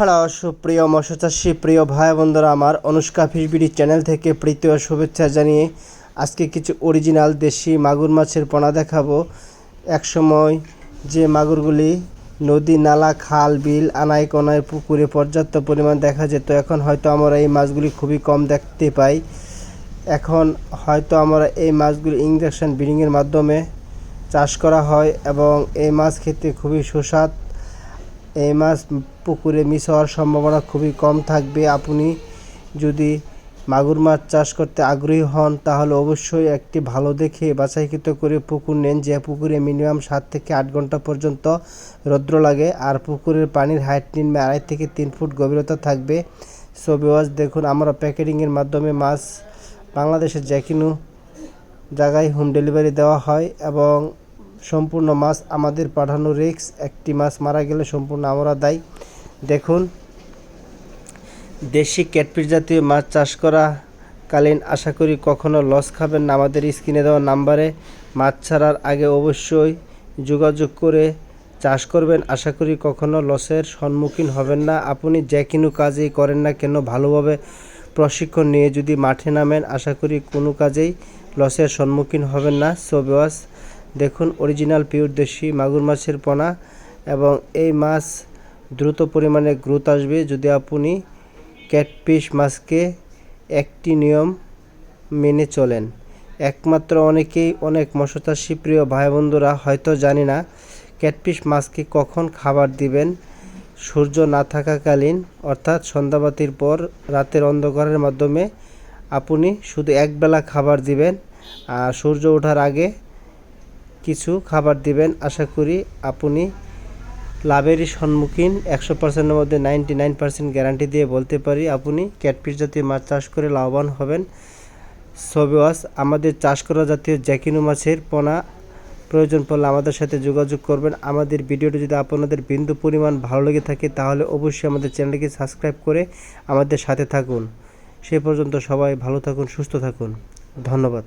Hello সুপ্রিয় মৎস্যচাষী, প্রিয় ভাই বন্ধুরা আমার অনুষ্কা ফিশবিডি চ্যানেল থেকে প্রীতি ও শুভেচ্ছা জানিয়ে আজকে কিছু অরিজিনাল দেশি মাগুর মাছের পোনা দেখাবো। একসময় যে মাগুরগুলি নদী, নালা, খাল, বিল আনায় কোনায় পুকুরে পর্যাপ্ত পরিমাণ দেখা যেত, এখন হয়তো আমরা এই মাছগুলি খুবই কম দেখতে পাই। এখন হয়তো আমরা এই মাছগুলি ইঞ্জেকশন ব্রিডিংয়ের মাধ্যমে চাষ করা হয় এবং এই মাছ খেতে খুবই সুস্বাদ। এই মাছ পুকুরে মিস হওয়ার সম্ভাবনা খুবই কম থাকবে। আপনি যদি মাগুর মাছ চাষ করতে আগ্রহী হন, তাহলে অবশ্যই একটি ভালো দেখে বাছাইকৃত করে পুকুর নেন, যে পুকুরে মিনিমাম সাত থেকে আট ঘণ্টা পর্যন্ত রৌদ্র লাগে আর পুকুরের পানির হাইট নিম্নে আড়াই থেকে তিন ফুট গভীরতা থাকবে। সো বিওয়াজ দেখুন, আমরা প্যাকেটিংয়ের মাধ্যমে মাছ বাংলাদেশের যে কোনো জায়গায় হোম ডেলিভারি দেওয়া হয় এবং সম্পূর্ণ মাছ আমাদের পাঠানো রিক্স একটি মাছ মারা গেলে সম্পূর্ণ আমরা দায়ী। দেখুন, দেশি ক্যাটপিট জাতীয় মাছ চাষ করা কালীন আশা করি কখনো লস খাবেন না। আমাদের স্ক্রিনে দেওয়া নাম্বারে মাছ ছাড়ার আগে অবশ্যই যোগাযোগ করে চাষ করবেন। আশা করি কখনো লসের সম্মুখীন হবেন না। আপনি যে কোনো কাজেই করেন না কেন, ভালোভাবে প্রশিক্ষণ নিয়ে যদি মাঠে নামেন, আশা করি কোনো কাজেই লসের সম্মুখীন হবেন না। সো বিওয়াস দেখুন অরিজিনাল পিওর দেশি মাগুর মাছের পোনা এবং এই মাছ দ্রুত পরিমাণে গ্রোথ আসবে যদি আপনি ক্যাটফিশ মাছকে একটি নিয়ম মেনে চলেন। একমাত্র অনেকেই অনেক মৎস্যচাষী প্রিয় ভাই বন্ধুরা হয়তো জানি না ক্যাটফিশ মাছকে কখন খাবার দিবেন, সূর্য না থাকাকালীন, অর্থাৎ সন্ধ্যাবাতির পর রাতের অন্ধকারের মাধ্যমে আপনি শুধু একবেলা খাবার দিবেন আর সূর্য ওঠার আগে কিছু খাবার দিবেন। আশা করি আপনি লাভেরই সম্মুখীন। একশো পার্সেন্টের মধ্যে নাইনটি নাইন পার্সেন্ট গ্যারান্টি দিয়ে বলতে পারি, আপনি ক্যাটফিশ জাতীয় মাছ চাষ করে লাভবান হবেন। সবিওয়াস আমাদের চাষ করা জাতীয় জ্যাকিনো মাছের পোনা প্রয়োজন পড়লে আমাদের সাথে যোগাযোগ করবেন। আমাদের ভিডিওটি যদি আপনাদের বিন্দু পরিমাণ ভালো লেগে থাকে, তাহলে অবশ্যই আমাদের চ্যানেলটিকে সাবস্ক্রাইব করে আমাদের সাথে থাকুন। সে পর্যন্ত সবাই ভালো থাকুন, সুস্থ থাকুন। ধন্যবাদ।